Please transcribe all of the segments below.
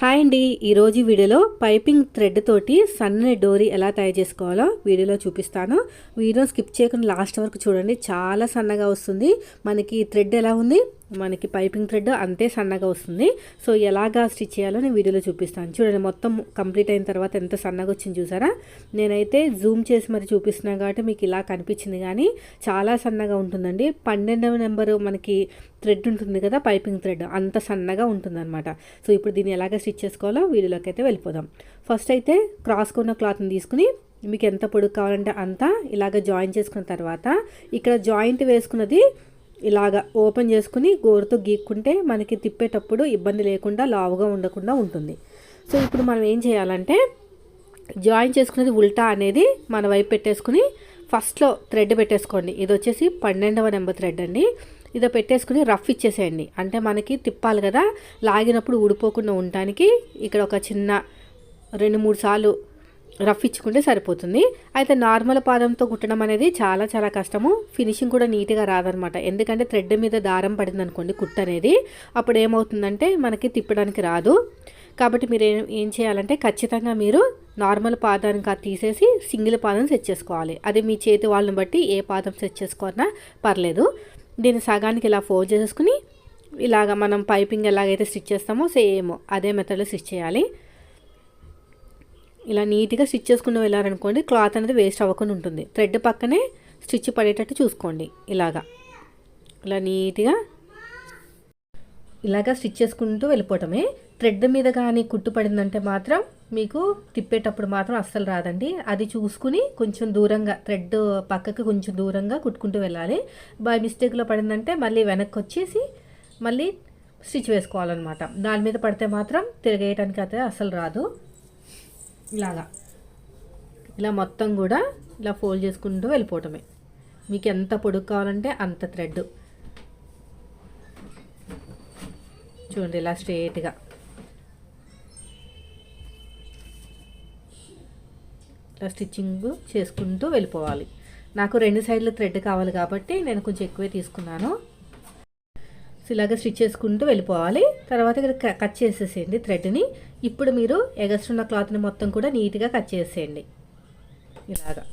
Hi అండి. ఈరోజు వీడియోలో పైపింగ్ థ్రెడ్ తోటి సన్నని డోరీ ఎలా తయారు చేసుకోవాలో వీడియోలో చూపిస్తాను. వీడియో స్కిప్ చేయకుండా లాస్ట్ వరకు చూడండి. చాలా సన్నగా వస్తుంది. మనకి థ్రెడ్ ఎలా ఉంది? మనకి పైపింగ్ థ్రెడ్ అంతే సన్నగా వస్తుంది. సో ఎలాగా స్టిచ్ చేయాలో నేను వీడియోలో చూపిస్తాను. చూడండి మొత్తం కంప్లీట్ అయిన తర్వాత ఎంత సన్నగా వచ్చింది చూసారా? నేనైతే జూమ్ చేసి మరి చూపిస్తున్నాను కాబట్టి మీకు ఇలా కనిపించింది కానీ చాలా సన్నగా ఉంటుందండి. పన్నెండవ నెంబరు మనకి థ్రెడ్ ఉంటుంది కదా పైపింగ్ థ్రెడ్. అంత సన్నగా ఉంటుందన్నమాట. సో ఇప్పుడు దీన్ని ఎలాగ స్టిచ్ చేసుకోవాలో వీడియోలోకి అయితే వెళ్ళిపోదాం. ఫస్ట్ అయితే క్రాస్ కొన్న క్లాత్ని తీసుకుని మీకు ఎంత పొడుగు కావాలంటే అంత ఇలాగ జాయిన్ చేసుకున్న తర్వాత ఇక్కడ జాయింట్ వేసుకున్నది ఇలాగ ఓపెన్ చేసుకుని గోరుతో గీక్కుంటే మనకి తిప్పేటప్పుడు ఇబ్బంది లేకుండా లావుగా ఉండకుండా ఉంటుంది. సో ఇప్పుడు మనం ఏం చేయాలంటే జాయిన్ చేసుకునేది ఉల్టా అనేది మన వైపు పెట్టేసుకుని ఫస్ట్లో థ్రెడ్ పెట్టేసుకోండి. ఇది వచ్చేసి పన్నెండవ నెంబర్ థ్రెడ్ అండి. ఇదో పెట్టేసుకుని రఫ్ ఇచ్చేసేయండి. అంటే మనకి తిప్పాలి కదా లాగినప్పుడు ఊడిపోకుండా ఉండటానికి ఇక్కడ ఒక చిన్న రెండు మూడు సార్లు రఫ్ ఇచ్చుకుంటే సరిపోతుంది. అయితే నార్మల్ పాదంతో కుట్టడం అనేది చాలా చాలా కష్టము. ఫినిషింగ్ కూడా నీట్గా రాదనమాట. ఎందుకంటే థ్రెడ్ మీద దారం పడింది అనుకోండి కుట్ట అనేది. అప్పుడు ఏమవుతుందంటే మనకి తిప్పడానికి రాదు. కాబట్టి మీరు ఏం ఏం చేయాలంటే ఖచ్చితంగా మీరు నార్మల్ పాదానికి తీసేసి సింగిల్ పాదం సెట్ చేసుకోవాలి. అది మీ చేతి వాళ్ళని బట్టి ఏ పాదం సెట్ చేసుకున్నా పర్లేదు. దీన్ని సగానికి ఇలా ఫోల్డ్ చేసేసుకుని ఇలాగ మనం పైపింగ్ ఎలాగైతే స్టిచ్ చేస్తామో సేమ్ అదే మెథడ్లో స్టిచ్ చేయాలి. ఇలా నీట్గా స్టిచ్ చేసుకుని వెళ్ళారనుకోండి క్లాత్ అనేది వేస్ట్ అవ్వకుండా ఉంటుంది. థ్రెడ్ పక్కనే స్టిచ్ పడేటట్టు చూసుకోండి ఇలాగా. ఇలా నీట్గా ఇలాగా స్టిచ్ చేసుకుంటూ వెళ్ళిపోవటమే. థ్రెడ్ మీద కానీ కుట్టు పడిందంటే మాత్రం మీకు తిప్పేటప్పుడు మాత్రం అస్సలు రాదండి. అది చూసుకుని కొంచెం దూరంగా థ్రెడ్ పక్కకి కొంచెం దూరంగా కుట్టుకుంటూ వెళ్ళాలి. బై మిస్టేక్లో పడిందంటే మళ్ళీ వెనక్కి వచ్చేసి మళ్ళీ స్టిచ్ వేసుకోవాలన్నమాట. దాని మీద పడితే మాత్రం తిరగేయటానికి అయితే అస్సలు రాదు. ఇలాగా. ఇలా మొత్తం కూడా ఇలా ఫోల్డ్ చేసుకుంటూ వెళ్ళిపోవటమే. మీకు ఎంత పొడుగు కావాలంటే అంత థ్రెడ్ చూడండి ఇలా స్ట్రేట్గా ఇలా స్టిచ్చింగ్ చేసుకుంటూ వెళ్ళిపోవాలి. నాకు రెండు సైడ్లు థ్రెడ్ కావాలి కాబట్టి నేను కొంచెం ఎక్కువే తీసుకున్నాను. సో ఇలాగ స్టిచ్ చేసుకుంటూ వెళ్ళిపోవాలి. తర్వాత ఇక్కడ కట్ చేసేసేయండి థ్రెడ్ని. ఇప్పుడు మీరు ఎగస్ట్రున్న క్లాత్ని మొత్తం కూడా నీట్గా కట్ చేసేయండి. ఇలాగా.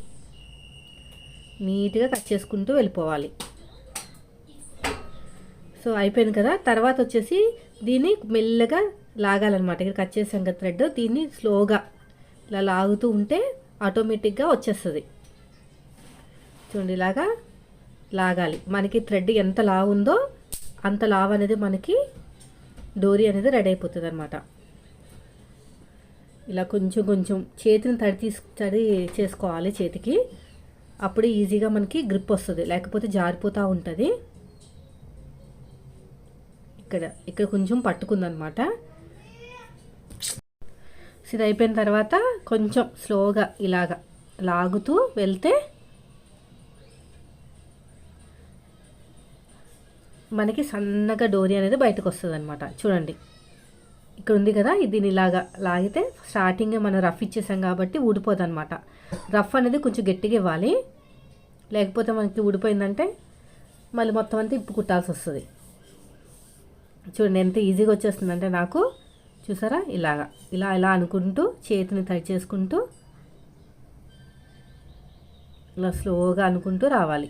నీట్గా కట్ చేసుకుంటూ వెళ్ళిపోవాలి. సో అయిపోయింది కదా? తర్వాత వచ్చేసి దీన్ని మెల్లగా లాగాలన్నమాట. ఇక్కడ కట్ చేసాం కదా థ్రెడ్. దీన్ని స్లోగా ఇలా లాగుతూ ఉంటే ఆటోమేటిక్గా వచ్చేస్తుంది. చూడండి ఇలాగా లాగాలి. మనకి థ్రెడ్ ఎంత లాగుందో అంత లావ్ అనేది మనకి డోరీ అనేది రెడీ అయిపోతుంది అనమాట ఇలా కొంచెం కొంచెం చేతిని తడి తీసు తడి చేసుకోవాలి చేతికి. అప్పుడు ఈజీగా మనకి గ్రిప్ వస్తుంది. లేకపోతే జారిపోతూ ఉంటుంది. ఇక్కడ ఇక్కడ కొంచెం పట్టుకుందనమాట ఇది అయిపోయిన తర్వాత కొంచెం స్లోగా ఇలాగా లాగుతూ వెళ్తే మనకి సన్నగా డోరీ అనేది బయటకు వస్తుంది అనమాట చూడండి. ఇక్కడ ఉంది కదా దీన్ని ఇలాగా లాగితే స్టార్టింగ్ మనం రఫ్ ఇచ్చేసాం కాబట్టి ఊడిపోదు అనమాట రఫ్ అనేది కొంచెం గట్టిగా ఇవ్వాలి. లేకపోతే మనకి ఊడిపోయిందంటే మళ్ళీ మొత్తం అంతా ఇప్పు కుట్టాల్సి వస్తుంది చూడండి ఎంత ఈజీగా వచ్చేస్తుందంటే నాకు చూసారా? ఇలాగా. ఇలా ఇలా అనుకుంటూ చేతిని తడి చేసుకుంటూ ఇలా స్లోగా అనుకుంటూ రావాలి.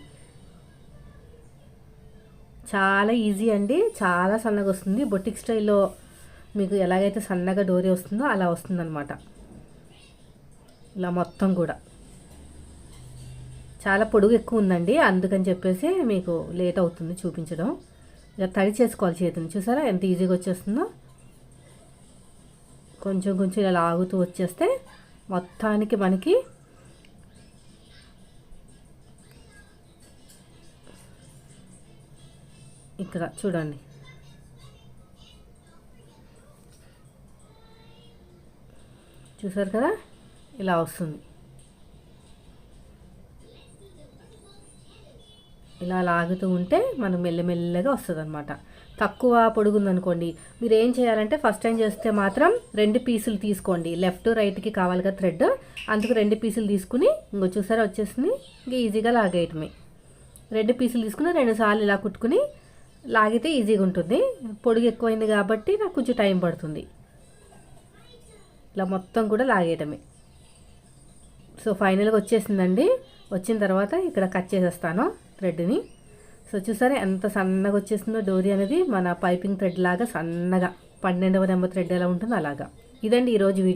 చాలా ఈజీ అండి. చాలా సన్నగా వస్తుంది. బొటిక్ స్టైల్లో మీకు ఎలాగైతే సన్నగా డోరీ వస్తుందో అలా వస్తుందన్నమాట. ఇలా మొత్తం కూడా. చాలా పొడుగు ఎక్కువ ఉందండి. అందుకని చెప్పేసి మీకు లేట్ అవుతుంది చూపించడం. ఇలా తడి చేసుకోవాలి చేతిని. చూసారా ఎంత ఈజీగా వచ్చేస్తుందో? కొంచెం కొంచెం ఇలా లాగుతూ వచ్చేస్తే మొత్తానికి మనకి ఇక్కడ చూడండి. చూసారు కదా? ఇలా వస్తుంది. ఇలా లాగుతూ ఉంటే మనం మెల్లమెల్లగా వస్తుంది అనమాట తక్కువ పొడుగుందనుకోండి. మీరు ఏం చేయాలంటే ఫస్ట్ టైం చేస్తే మాత్రం రెండు పీసులు తీసుకోండి. లెఫ్ట్ రైట్కి కావాలి కదా థ్రెడ్. అందుకు రెండు పీసులు తీసుకుని ఇంకో చూసారా వచ్చేసింది? ఇంకా ఈజీగా లాగేయటమే. రెండు పీసులు తీసుకుని రెండు సార్లు ఇలా కుట్టుకుని లాగితే ఈజీగా ఉంటుంది. పొడుగు ఎక్కువైంది కాబట్టి నాకు కొంచెం టైం పడుతుంది. ఇలా మొత్తం కూడా లాగేయటమే. సో ఫైనల్గా వచ్చేసిందండి. వచ్చిన తర్వాత ఇక్కడ కట్ చేసేస్తాను థ్రెడ్ని. సో చూసారా ఎంత సన్నగా వచ్చేసిందో డోరీ అనేది మన పైపింగ్ థ్రెడ్ లాగా సన్నగా పన్నెండవ నెంబర్ థ్రెడ్ ఎలా ఉంటుందో అలాగా. ఇదండి ఈరోజు వీడియో.